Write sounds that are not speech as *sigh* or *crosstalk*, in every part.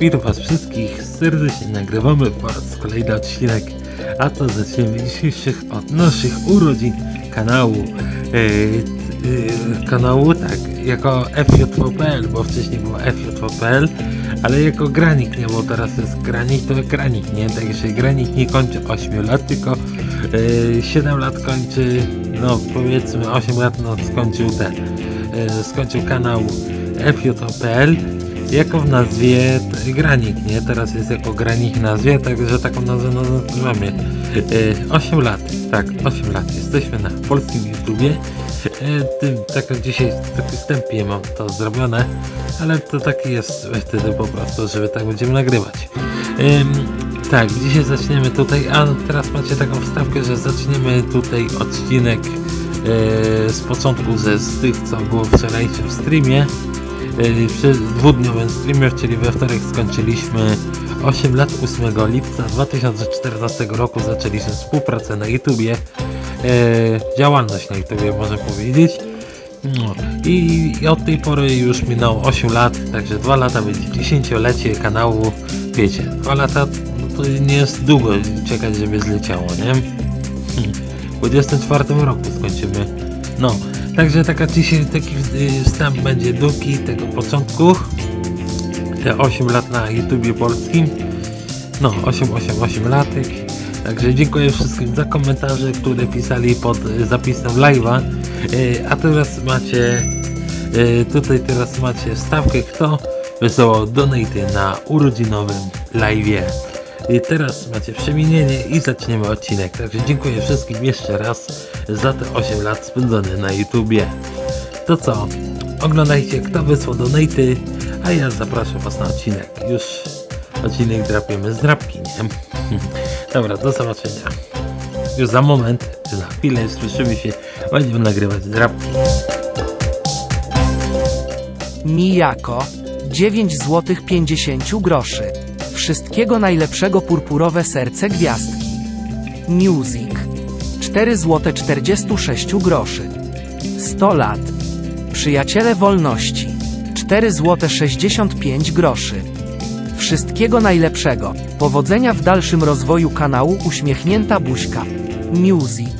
Witam was wszystkich serdecznie, nagrywamy po raz kolejny odcinek, a to zaczniemy dzisiejszych od naszych urodzin kanału, e, e, kanału tak, jako FJV.pl, bo wcześniej było FJV.pl, ale jako granik, nie, bo teraz jest granik, to granik, nie, także granik nie kończy 8 lat, tylko e, 7 lat kończy, no powiedzmy 8 lat, no skończył ten, e, skończył kanał FJV.pl jako w nazwie Granik, nie? Teraz jest jako Granik w nazwie, także taką nazwę nazywamy. E, 8 lat, tak, 8 lat. Jesteśmy na polskim YouTubie. E, tak dzisiaj taki wstępie mam to zrobione, ale to taki jest wtedy po prostu, żeby tak będziemy nagrywać. Ym, tak, dzisiaj zaczniemy tutaj, a teraz macie taką wstawkę, że zaczniemy tutaj odcinek e, z początku ze z tych, co było w wczorajszym streamie. Przy dwudniowym streamie, czyli we wtorek skończyliśmy 8 lat 8 lipca 2014 roku zaczęliśmy współpracę na YouTubie, yy, działalność na YouTubie można powiedzieć. No. I, I od tej pory już minęło 8 lat, także 2 lata będzie 10-lecie kanału. Wiecie, 2 lata no to nie jest długo czekać, żeby zleciało, nie? Hmm. W 24 roku skończymy. No, także taka dzisiaj taki y, wstęp będzie długi tego początku. Te 8 lat na YouTubie polskim. No, 8, 8, 8 latek. Także dziękuję wszystkim za komentarze, które pisali pod zapisem live'a. Y, A teraz macie y, tutaj teraz macie stawkę kto wysłał donaty na urodzinowym live'ie. Teraz macie przemienienie i zaczniemy odcinek. Także dziękuję wszystkim jeszcze raz za te 8 lat spędzone na YouTubie. To co? Oglądajcie kto wysłał donaty, a ja zapraszam was na odcinek. Już odcinek drapiemy z drapki, nie? *laughs* Dobra, do zobaczenia. Już za moment, za chwilę słyszymy się, będziemy nagrywać drapki. Mijako 9 zł 50 groszy. Wszystkiego najlepszego purpurowe serce gwiazdki. Music 4 zł 46 groszy. 100 lat. Przyjaciele wolności 4 zł 65 groszy. Wszystkiego najlepszego. Powodzenia w dalszym rozwoju kanału Uśmiechnięta Buźka. Music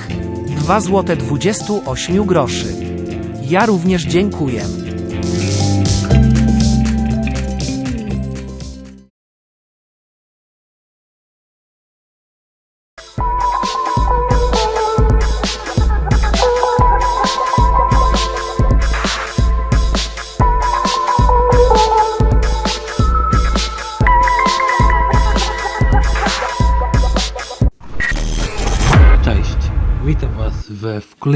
2 zł 28 groszy. Ja również dziękuję.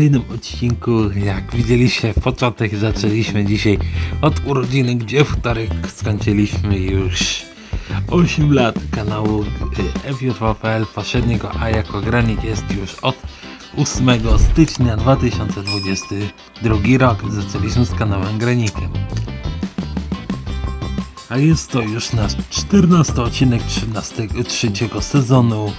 Kolejnym odcinku. Jak widzieliście, początek zaczęliśmy dzisiaj od urodziny, gdzie w wtorek skończyliśmy już 8 lat kanału y, FJVPL poprzedniego, a jako granik jest już od 8 stycznia 2022 rok. Zaczęliśmy z kanałem Granikiem. A jest to już nasz 14 odcinek 13, trzeciego sezonu.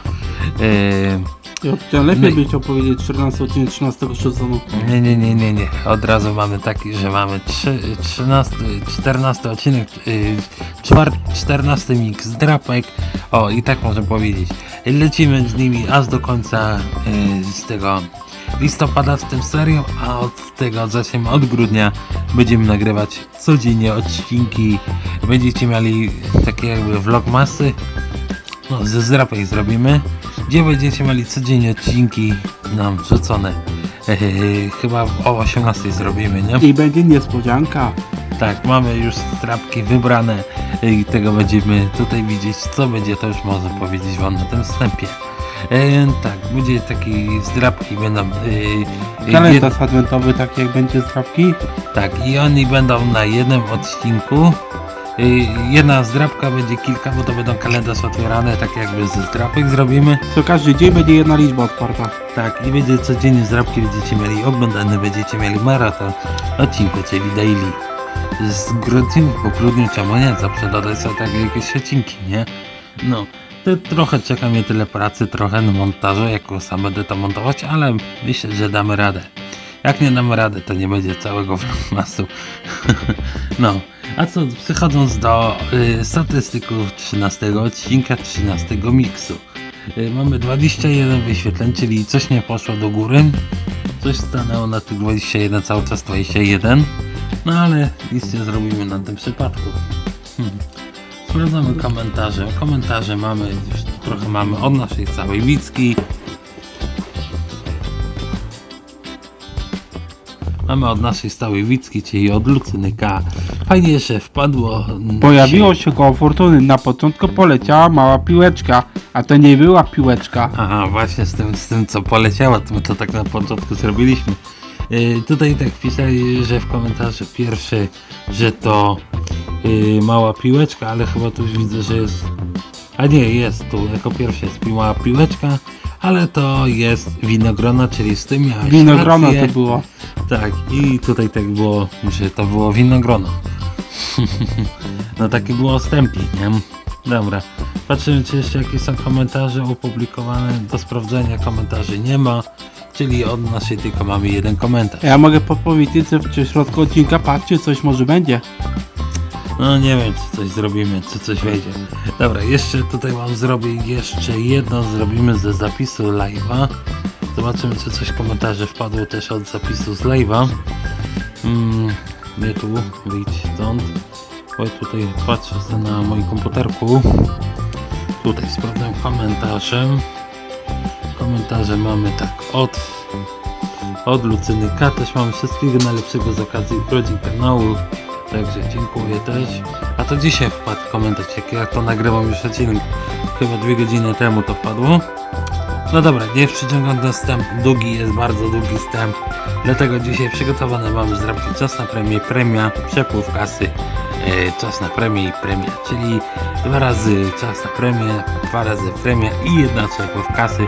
E, Ja chciałem lepiej i- być opowiedzieć 14 odcinek 13 sezonu. Nie, nie, nie, nie, nie. Od razu mamy taki, że mamy trzy- 13, 14 odcinek, yy, czwar, 14 mix drapek. O, i tak można powiedzieć. Lecimy z nimi aż do końca yy, z tego listopada z tym serią, a od tego zaczniemy od grudnia będziemy nagrywać codziennie odcinki. Będziecie mieli takie jakby vlogmasy no, ze zdrapej zrobimy, gdzie będziecie mieli codziennie odcinki nam wrzucone. Eee, chyba o 18 zrobimy, nie? I będzie niespodzianka. Tak, mamy już strapki wybrane i tego będziemy tutaj widzieć, co będzie, to już można powiedzieć wam na tym wstępie. Eee, tak, będzie taki zdrapki będą. Eee, Kalendarz adwentowy, tak jak będzie z drapki. tak, i oni będą na jednym odcinku. Eee, jedna zdrapka będzie kilka, bo to będą kalendarz otwierane, tak jakby ze zdrapek zrobimy. Co każdy dzień będzie jedna liczba otwarta. Tak, i będzie codziennie zdrabki będziecie mieli oglądane, będziecie mieli maraton odcinku, czyli daily. Z grudnia po grudniu czemu nie, zawsze dodać sobie takie jakieś odcinki, nie? No, to trochę czeka mnie tyle pracy, trochę na montażu, jako sam będę to montować, ale myślę, że damy radę. Jak nie damy radę, to nie będzie całego *laughs* vlogmasu. *laughs* no, A co, przechodząc do y, statystyków 13 odcinka 13 miksu. Y, mamy 21 wyświetleń, czyli coś nie poszło do góry. Coś stanęło na tych 21, cały czas 21. No ale nic nie zrobimy na tym przypadku. Hmm. Sprawdzamy komentarze. Komentarze mamy, trochę mamy od naszej całej Wicki. Mamy od naszej stałej Wicki, czyli od Lucyny K. Fajnie, że wpadło. mm, Pojawiło się koło fortuny. Na początku poleciała mała piłeczka, a to nie była piłeczka. Aha, właśnie z tym, z tym co poleciało, to my to tak na początku zrobiliśmy. Yy, tutaj tak pisali, że w komentarzu pierwszy, że to yy, mała piłeczka, ale chyba tu już widzę, że jest. A nie, jest tu, jako pierwsze jest mała piłeczka, ale to jest winogrona, czyli z tym miałeś Winogrono rację. to było. Tak, i tutaj tak było, że to było winogrono. *laughs* no taki było wstępik, nie? Dobra, patrzymy czy jeszcze jakieś są komentarze opublikowane. Do sprawdzenia komentarzy nie ma, czyli od naszej tylko mamy jeden komentarz. Ja mogę podpowiedzieć, że w środku odcinka patrzcie, coś może będzie. No nie wiem, czy coś zrobimy, czy coś wejdzie. Dobra, jeszcze tutaj wam zrobię jeszcze jedno, zrobimy ze zapisu live'a. Zobaczymy, czy coś komentarze wpadło też od zapisu z live'a. Mm, nie tu, wyjdź stąd. Bo tutaj patrzę na moim komputerku. Tutaj sprawdzam komentarze. Komentarze mamy tak od od Lucyny K też mamy wszystkiego najlepszego z okazji urodzin kanału. Także dziękuję też. A to dzisiaj wpadł komentarz, jak ja to nagrywam już odcinek. Chyba dwie godziny temu to wpadło. No dobra, nie przyciągam do wstęp. Długi jest bardzo długi wstęp. Dlatego dzisiaj przygotowane mamy zrobić czas na premię, premia, przepływ kasy, e, czas na premię i premia, czyli dwa razy czas na premię, dwa razy premia i jedna przepływ kasy,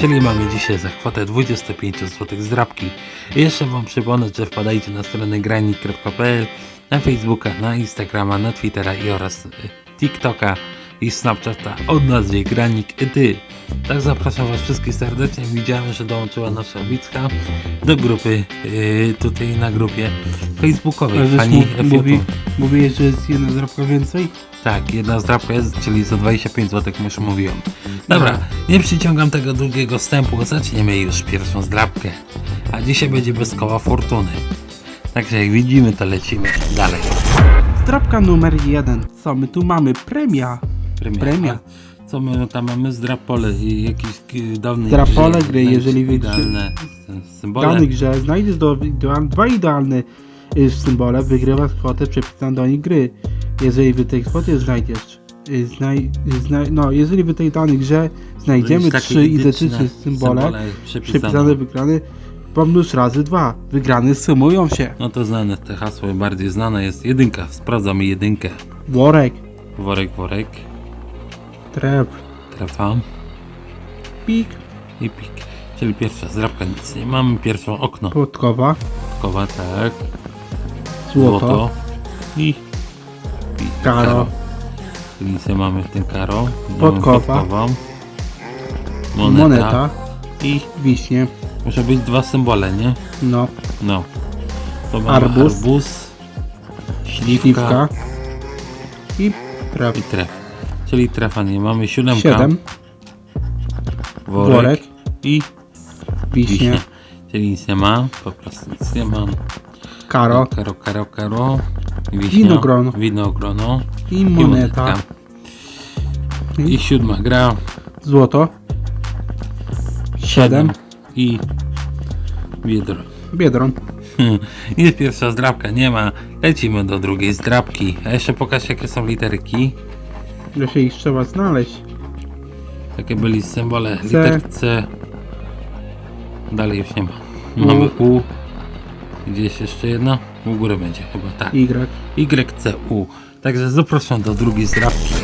czyli mamy dzisiaj za kwotę 25 zł z drapki. I jeszcze Wam przypomnę, że wpadajcie na stronę granik.pl, na Facebooka, na Instagrama, na Twittera i oraz e, TikToka i Snapchata od nazwy Granik i Ty. Tak zapraszam Was wszystkich serdecznie. Widziałem, że dołączyła nasza Wicka do grupy, yy, tutaj na grupie facebookowej. Ale F1. mówi, mówiłeś, że jest jedna zdrabka więcej? Tak, jedna zdrabka jest, czyli za 25 zł, jak już mówiłem. Dobra, Aha. nie przyciągam tego długiego wstępu, zaczniemy już pierwszą zdrabkę. A dzisiaj będzie bez koła fortuny. Także jak widzimy, to lecimy dalej. Zdrabka numer jeden. Co my tu mamy? Premia. Premia. Premia. A Co my tam mamy? Zdrapole i jakieś dawne Zdrapole grze, gry, jeżeli wy- Idealne s- symbole. W danej grze znajdziesz do, ideal, dwa idealne y, symbole, wygrywasz kwotę przepisaną do nich gry. Jeżeli w tej kwocie znajdziesz, y, znaj, y, znaj, no jeżeli w tej danej grze znajdziemy trzy identyczne identyczne symbole, przepisane. przepisane wygrane, pomnóż razy dwa. Wygrane sumują się. No to znane, te hasło bardziej znane jest jedynka. Sprawdzamy jedynkę. Worek, Worek, worek, trep, trafa pik, i pik. Czyli pierwsza zdrabka, nic nie mamy. Pierwszą okno. podkowa, Kowa, tak. złoto, i, i karo, Czyli nic nie mamy w tym karo. Podkowa. podkowa. Moneta. moneta, I wiśnie, muszą być dwa symbole, nie? no, No. To mamy Arbuz. arbuz śliwka, śliwka i trep. i tref. Czyli trefa nie mamy. Siódemka. Siedem, Worek. worek, I wiśnie, wiśnie. Czyli nic nie ma. Po prostu nic nie mam. karo Karo, karo, karo. Wiśnia, Winogrono. Winogrono. i I moneta, monetka. I siódma gra. złoto, siedem, I biedro. biedron. *laughs* Jest pierwsza zdrabka, nie ma. Lecimy do drugiej zdrabki. A jeszcze pokaż jakie są literki. że się ich trzeba znaleźć. Jakie byli symbole. C. Liter C. Dalej już nie ma. Mamy U. Gdzieś jeszcze jedna? U góry będzie chyba, tak. Y. YCU. Także zapraszam do drugiej zdrabki.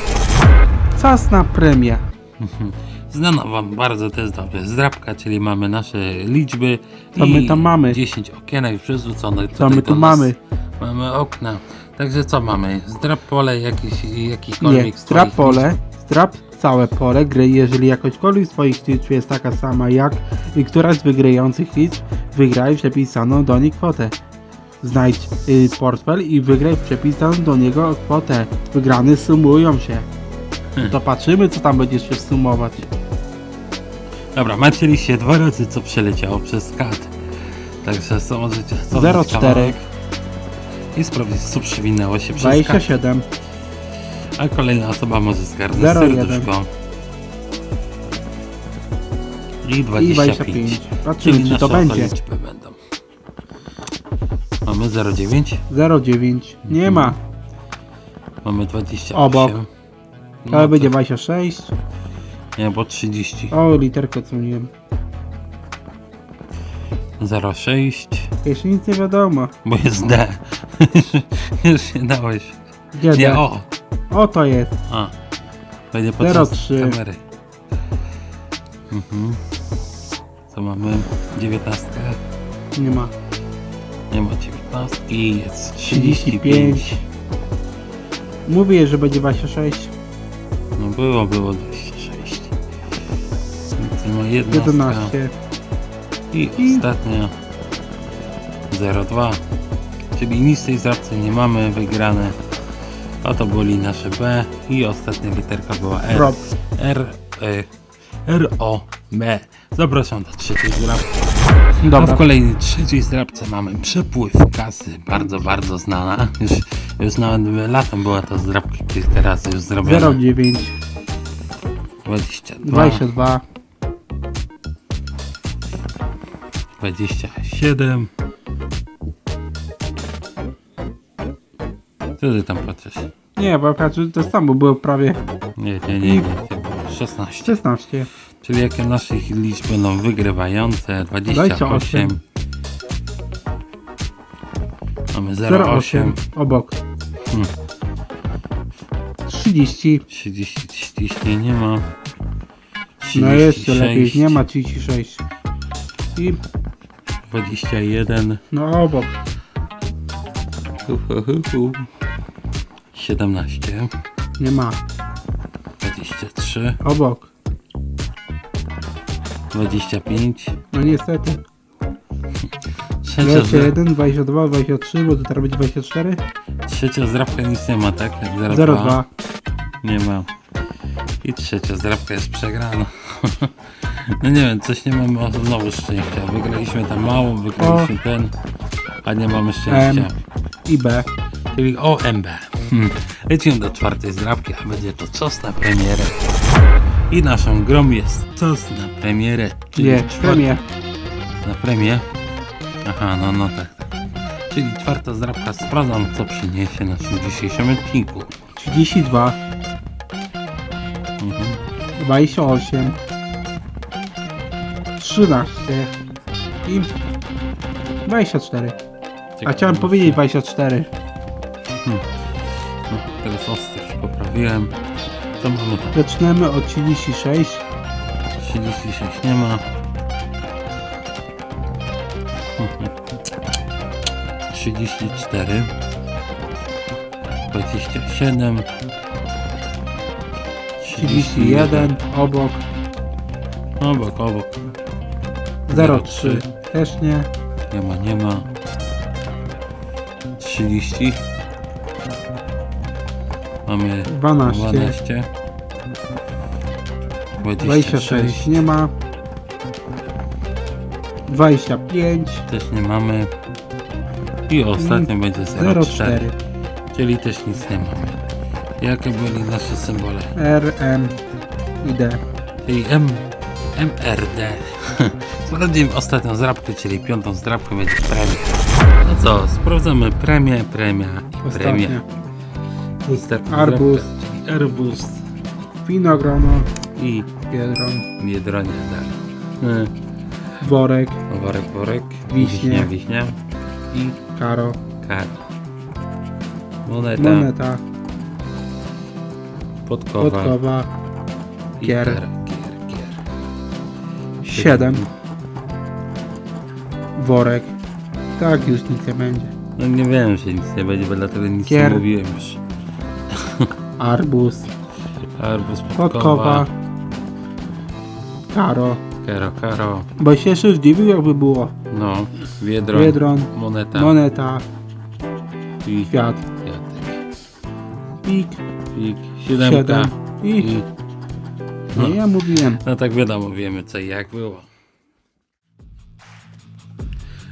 Czas na premię. *laughs* Znana wam bardzo też dobrze zdrabka, czyli mamy nasze liczby. Co my tam mamy? 10 okienek przerzuconych. Co my tu mamy? Mamy okna. Także co mamy? Zdrab pole jakiś, Nie, jakikolwiek z strap twoich pole, strap całe pole gry, jeżeli jakośkolwiek z twoich liczb jest taka sama jak i któraś z wygrających liczb, wygraj przepisaną do niej kwotę. Znajdź y, portfel i wygraj przepisaną do niego kwotę. Wygrane sumują się. To patrzymy, co tam będziesz się sumować. Dobra, macie liście dwa razy co przeleciało przez kat. Także co możecie 0,4. kawałek i sprawdzić co przewinęło się przez kat. 27. A kolejna osoba może zgarnąć 0,1. serduszko. I I 25. 25. Patrzymy, Czyli czy to będzie. liczby będą. Mamy 0,9. 0,9. Nie ma. Mamy 28. Obok. No Ale to- będzie 26. Nie, bo 30. O, literkę odsłoniłem. 0,6. Jeszcze nic nie wiadomo. Bo jest D. *laughs* Już się dałeś. Gdzie Nie, D? o. O, to jest. A. Będzie podczas 0,3. kamery. Mhm. Co mamy? 19. Nie ma. Nie ma 19. Jest 35. 35. Mówię, że będzie 26. No było, było 26. Ma 11. 11. I I- ostatnia 0,2. Czyli nic z tej zrabcy nie mamy wygrane. A to byli nasze B i ostatnia literka była R. Rob. R, y, R, O, M. Zapraszam do trzeciej zrabki. A w Dobra. kolejnej trzeciej zrabce mamy przepływ kasy, bardzo, bardzo znana. Już, już nawet latem była ta zrabka kilka razy już zrobiona. 0,9. 22, 22. 27. Co ty tam patrzysz? Nie, bo akurat to samo było prawie Nie, nie, nie, nie. nie. 16. 16. Czyli jakie nasze liczby będą wygrywające? 28. 28. Mamy 0,8. 0,8. Obok. Hmm. 30. 30, 30 nie ma. No jeszcze 36, lepiej. Nie ma 36. I 21. no obok. Hu, hu, hu, hu. 17. Nie ma. 23. Obok. 25. No niestety. Trzecia, 21, 22, 23, bo to teraz będzie 24. trzecia zdrabka nic nie ma, tak? 0,2. 0,2. Nie ma. I trzecia zdrabka jest przegrana. *laughs* No nie wiem, coś nie mamy znowu szczęścia. Wygraliśmy tam mało, wygraliśmy ten, a nie mamy szczęścia. I B. Czyli OMB. Hmm. Lecimy do czwartej zdrabki, a będzie to czos na premierę. I naszą grą jest czos na premierę. Czyli Nie, premię. Na premię? Aha, no, no tak. tak. Czyli czwarta zdrabka. Sprawdzam, co przyniesie naszym dzisiejszym odcinku. 32, Mhm. 28, 13 i 24. A chciałem powiedzieć 24. No, teraz ostry się poprawiłem. Co mamy tam? Zaczynamy od 36. 36 nie ma. 34 27 31, obok, Obok, obok. 03, też nie, Nie ma, nie ma. 30 Mamy 12, 12 26, 26 nie ma, 25, też nie mamy. I ostatnio będzie 04. 04, Czyli też nic nie mamy. Jakie byli nasze symbole? R, M i D. Czyli M, MRD. Sprawdzimy ostatnią zdrabkę, czyli piątą zdrabkę będzie premia. No co, sprawdzamy premię, premia i premia. Ostatnia. Czyli arbuz Winogrono, i biedron, biedronia dalej. worek, Y, Worek, worek, Wiśnie. wiśnia, wiśnia i karo, kar. Moneta, moneta, podkowa, podkowa, i gier. gier. 7, worek. Tak już nic nie będzie. No nie wiem, że nic nie będzie, bo dlatego nic Gier. nie mówiłem już. Arbuz, Arbuz, podkowa, karo, Karo, karo. Bo się jeszcze zdziwił jakby było. No, Wiedron, Biedron, moneta moneta, i kwiat, kwiatek. pik, I siódemka. siedem i... I, No ja mówiłem. no tak wiadomo, wiemy co i jak było.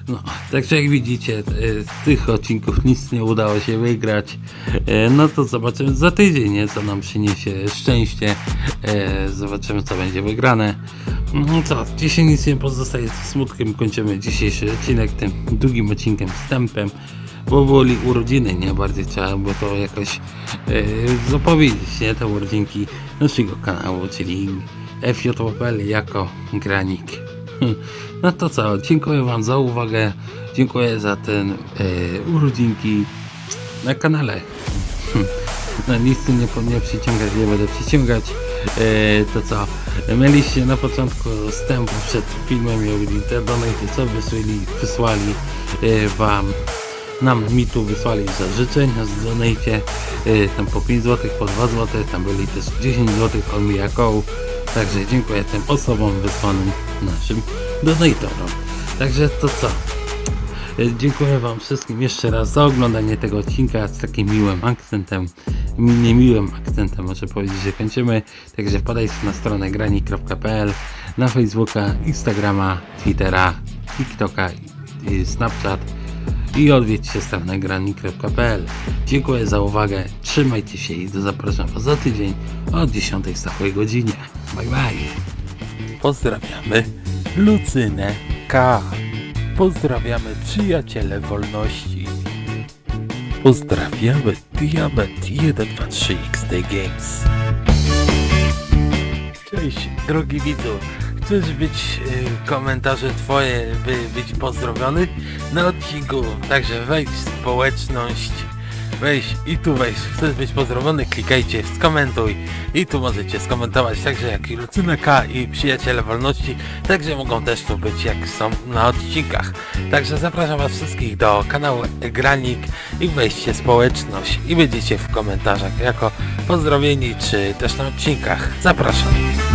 No, także jak widzicie, e, z tych odcinków nic nie udało się wygrać. E, No to zobaczymy za tydzień, nie? co nam przyniesie szczęście. E, Zobaczymy, co będzie wygrane. No co, dzisiaj nic nie pozostaje, z smutkiem kończymy dzisiejszy odcinek tym długim odcinkiem, wstępem. Bo byli urodziny, nie? Bardziej trzeba było to jakoś e, zapowiedzieć, nie? Te urodzinki naszego kanału, czyli FJWPL jako granik. *laughs* No to co, dziękuję Wam za uwagę, dziękuję za ten e, urodzinki na kanale. *laughs* No nic tu nie, nie przyciągać, nie będę przyciągać. E, to co, mieliście na początku wstępu przed filmem, mieli te donaty, co wysłali, wysłali e, Wam nam mi tu wysłali za życzenia z donate, e, tam po 5 zł, po 2 zł, tam byli też 10 zł od Mijakoł. Także dziękuję tym osobom wysłanym naszym donatorom. Także to co? E, Dziękuję Wam wszystkim jeszcze raz za oglądanie tego odcinka z takim miłym akcentem, mi- niemiłym akcentem, może powiedzieć, że kończymy. Także wpadajcie na stronę grani.pl, na Facebooka, Instagrama, Twittera, TikToka, i Snapchat i odwiedźcie stronę grani.pl. Dziękuję za uwagę, trzymajcie się i do zapraszam Was za tydzień o 10 stałej godzinie. Bye bye. Pozdrawiamy Lucynę K. Pozdrawiamy przyjaciele wolności. Pozdrawiamy Diament 123 XD Games. Cześć, drogi widzu. Chcesz być y, komentarze twoje, by być pozdrowiony na odcinku? Także wejdź w społeczność, wejdź i tu wejdź. Chcesz być pozdrowiony? Klikajcie skomentuj i tu możecie skomentować także jak i Lucyna K i Przyjaciele Wolności, także mogą też tu być jak są na odcinkach. Także zapraszam was wszystkich do kanału Granik i wejdźcie w społeczność i będziecie w komentarzach jako pozdrowieni czy też na odcinkach. Zapraszam.